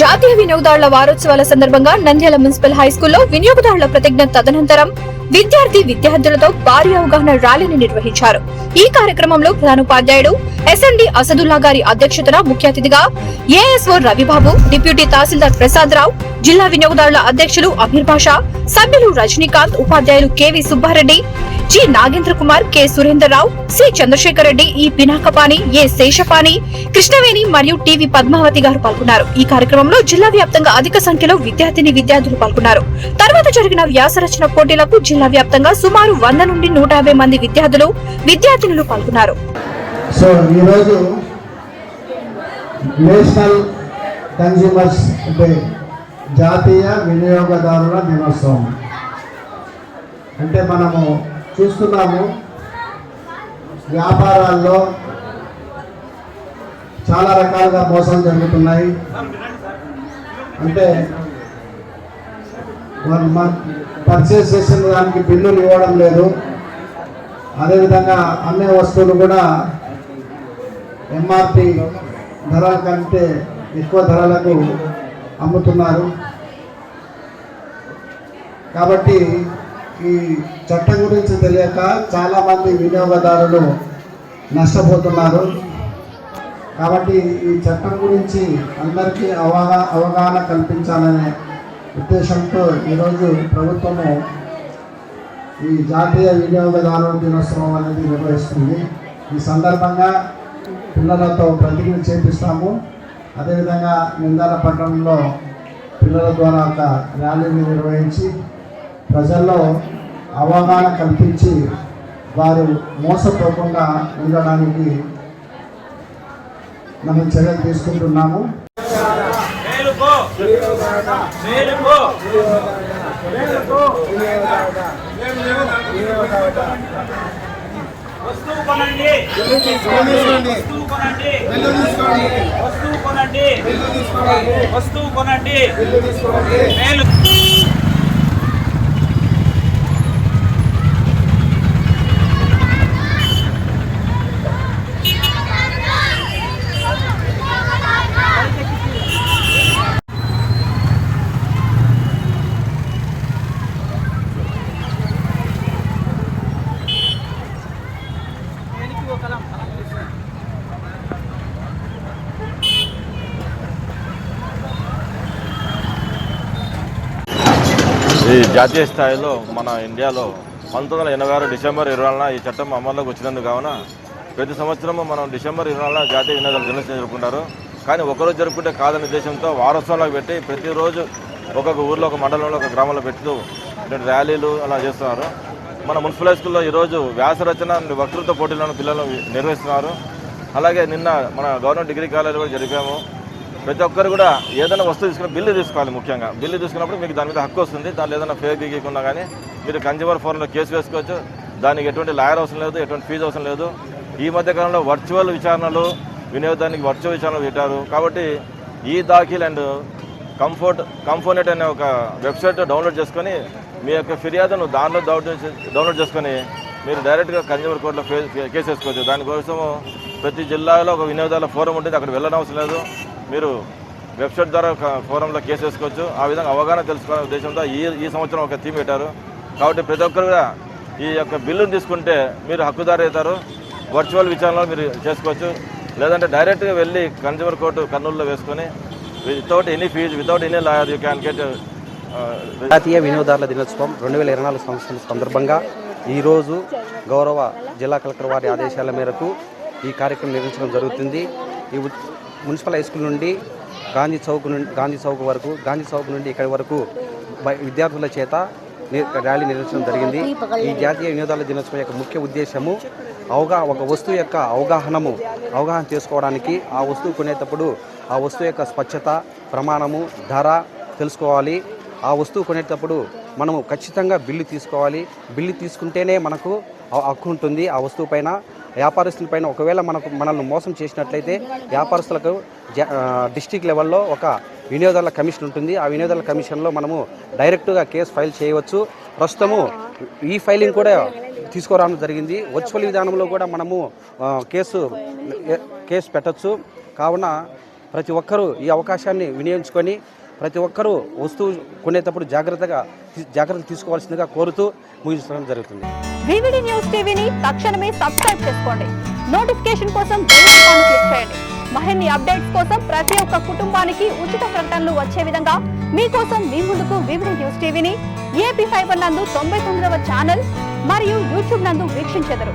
జాతీయ వినియోగదారుల వారోత్సవాల సందర్భంగా నంద్యాల మున్సిపల్ హై స్కూల్లో వినియోగదారుల ప్రతిజ్ఞ తదనంతరం విద్యార్థి విద్యార్థులతో భారీ అవగాహన ర్యాలీని నిర్వహించారు. ఈ కార్యక్రమంలో ప్రధానోపాధ్యాయుడు ఎస్ఎండి అసదుల్లా గారి అధ్యక్షతన ముఖ్య అతిథిగా ఏఎస్ఓ రవిబాబు డిప్యూటీ తహసీల్దార్ ప్రసాద్ రావు జిల్లా వినియోగదారుల అధ్యక్షులు అమీర్ బాషా సభ్యులు రజనీకాంత్ ఉపాధ్యాయులు KV Subbareddy G Nagendra Kumar K Surender Rao C Chandrasekhar Reddy E Pinakapani A శేషపాణి Krishnaveni మరియు టీవీ పద్మావతి గారు పాల్గొన్నారు. ఈ కార్యక్రమంలో జిల్లా వ్యాప్తంగా అధిక సంఖ్యలో విద్యార్థిని విద్యార్థులు పాల్గొన్నారు. తర్వాత జరిగిన వ్యాస రచన పోటీలకు జిల్లా వ్యాప్తంగా సుమారు వంద నుండి నూట యాభై మంది విద్యార్థులు విద్యార్థినులు పాల్గొన్నారు. సో ఈరోజు నేషనల్ కన్జ్యూమర్స్ డే జాతీయ వినియోగదారుల దినోత్సవం. అంటే మనము చూస్తున్నాము. వ్యాపారాల్లో చాలా రకాలుగా మోసాలు జరుగుతున్నాయి. అంటే పర్చేస్ చేసిన దానికి బిల్లులు ఇవ్వడం లేదు. అదేవిధంగా అమ్మే వస్తువులు కూడా ఎంఆర్పి ధరల కంటే ఎక్కువ ధరలకు అమ్ముతున్నారు. కాబట్టి ఈ చట్టం గురించి తెలియక చాలామంది వినియోగదారులు నష్టపోతున్నారు. కాబట్టి ఈ చట్టం గురించి అందరికీ అవగా అవగాహన కల్పించాలనే ఉద్దేశంతో ఈరోజు ప్రభుత్వము ఈ జాతీయ వినియోగదారుల దినోత్సవం అనేది నిర్వహిస్తుంది. ఈ సందర్భంగా పిల్లలతో ప్రతిజ్ఞ చేపిస్తాము. అదేవిధంగా నిందాల పట్టణంలో పిల్లల ద్వారా ఒక ర్యాలీని నిర్వహించి ప్రజల్లో అవగాహన కల్పించి వారు మోసపోకుండా ఉండడానికి మనం చర్యలు తీసుకుంటున్నాము. వస్తువు కొనండి. వస్తువు కొనండి. వస్తువు కొనండి. వస్తువు కొనండి. మేలు. ఈ జాతీయ స్థాయిలో మన ఇండియాలో పంతొమ్మిది వందల ఎనభై ఆరు డిసెంబర్ ఇరవై ఈ చట్టం అమల్లోకి వచ్చినందుకు కావున ప్రతి సంవత్సరము మనం డిసెంబర్ ఇరవై జాతీయ వినోదాలు దినోత్సవం జరుపుకుంటారు. కానీ ఒకరోజు జరుపుకుంటే కాదనే ఉద్దేశంతో వారోత్సవాలకు పెట్టి ప్రతిరోజు ఒక్కొక్క ఊర్లో ఒక మండలంలో ఒక గ్రామంలో పెడుతూ ఇటువంటి ర్యాలీలు అలా చేస్తున్నారు. మన మున్సిపల్ హై స్కూల్లో ఈరోజు వ్యాసరచన వక్తృత్వ పోటీలను పిల్లలు నిర్వహిస్తున్నారు. అలాగే నిన్న మన గవర్నమెంట్ డిగ్రీ కాలేజ్ కూడా జరిపాము. ప్రతి ఒక్కరు కూడా ఏదైనా వస్తువు తీసుకుని బిల్లు తీసుకోవాలి ముఖ్యంగా. బిల్లు తీసుకున్నప్పుడు మీకు దాని మీద హక్కు వస్తుంది. దానిలో ఏదైనా ఫేర్ దిగకుండా కానీ మీరు కన్జ్యూమర్ ఫోరంలో కేసు వేసుకోవచ్చు. దానికి ఎటువంటి లాయర్ అవసరం లేదు ఎటువంటి ఫీజు అవసరం లేదు. ఈ మధ్య కాలంలో వర్చువల్ విచారణలు వినియోగదానికి వర్చువల్ విచారణలు పెట్టారు. కాబట్టి ఈ దాఖీల్ అండ్ కంఫర్ట్ కంఫోనెట్ అనే ఒక వెబ్సైట్ డౌన్లోడ్ చేసుకొని మీ యొక్క ఫిర్యాదును దానిలో డౌన్లోడ్ చేసి- డౌన్లోడ్ చేసుకొని మీరు డైరెక్ట్గా కన్జ్యూమర్ కోర్టులో కేసు వేసుకోవచ్చు. దానికోసము ప్రతి జిల్లాలో ఒక వినియోగదారుల ఫోరం ఉంటుంది. అక్కడ వెళ్ళడం అవసరం లేదు. మీరు వెబ్సైట్ ద్వారా ఒక ఫోరంలో కేసు వేసుకోవచ్చు. ఆ విధంగా అవగాహన తెలుసుకునే ఉద్దేశంతో ఈ ఈ సంవత్సరం ఒక థీమ్ పెట్టారు. కాబట్టి ప్రతి ఒక్కరు కూడా ఈ యొక్క బిల్లును తీసుకుంటే మీరు హక్కుదారు అవుతారు వర్చువల్ విచారణలో మీరు చేసుకోవచ్చు. లేదంటే డైరెక్ట్గా వెళ్ళి కన్జ్యూమర్ కోర్టు కర్నూలులో వేసుకొని without any fee without any lawyer you can get జాతీయ వినియోగదారుల దినోత్సవం రెండు వేల ఇరవై నాలుగు సంవత్సరం సందర్భంగా ఈరోజు గౌరవ జిల్లా కలెక్టర్ వారి ఆదేశాల మేరకు ఈ కార్యక్రమం నిర్వహించడం జరుగుతుంది. ఈ మున్సిపల్ హై స్కూల్ నుండి గాంధీ చౌక్ నుండి గాంధీ చౌక్ వరకు గాంధీ చౌక్ నుండి ఇక్కడి వరకు విద్యార్థుల చేత ర్యాలీ నిర్వహించడం జరిగింది. ఈ జాతీయ వినోదాల దినోత్సవం యొక్క ముఖ్య ఉద్దేశము అవగా ఒక వస్తువు యొక్క అవగాహనము అవగాహన చేసుకోవడానికి ఆ వస్తువు కొనేటప్పుడు ఆ వస్తువు యొక్క స్వచ్ఛత ప్రమాణము ధర తెలుసుకోవాలి. ఆ వస్తువు కొనేటప్పుడు మనము ఖచ్చితంగా బిల్లు తీసుకోవాలి. బిల్లు తీసుకుంటేనే మనకు హక్కు ఉంటుంది. ఆ వస్తువు పైన వ్యాపారస్తుల పైన ఒకవేళ మనకు మనల్ని మోసం చేసినట్లయితే వ్యాపారస్తులకు జ డిస్టిక్ లెవెల్లో ఒక వినియోగదారుల కమిషన్ ఉంటుంది. ఆ వినియోగదారుల కమిషన్లో మనము డైరెక్ట్గా కేసు ఫైల్ చేయవచ్చు. ప్రస్తుతము ఈ ఫైలింగ్ కూడా తీసుకురావడం జరిగింది. వర్చువల్ విధానంలో కూడా మనము కేసు కేసు పెట్టచ్చు. కావున ప్రతి ఒక్కరూ ఈ అవకాశాన్ని వినియోగించుకొని ప్రతి ఒక్కరూ వస్తువు కొనేటప్పుడు జాగ్రత్తగా జాగ్రత్తలు తీసుకోవాల్సిందిగా కోరుతూ ముగించడం జరుగుతుంది. వివిడి న్యూస్ టీవీని తక్షణమే సబ్స్క్రైబ్ చేసుకోండి. నోటిఫికేషన్ కోసం బెల్ ఐకాన్ క్లిక్ చేయండి. మరిన్ని అప్డేట్స్ కోసం ప్రతి ఒక్క కుటుంబానికి ఉచిత ప్రకటనలు వచ్చే విధంగా మీకోసం మీ ముందుకు వివిడి న్యూస్ టీవీని ఏపీ ఫైబర్ నందు తొంభై తొమ్మిదవ ఛానల్ మరియు యూట్యూబ్ నందు వీక్షించెదరు.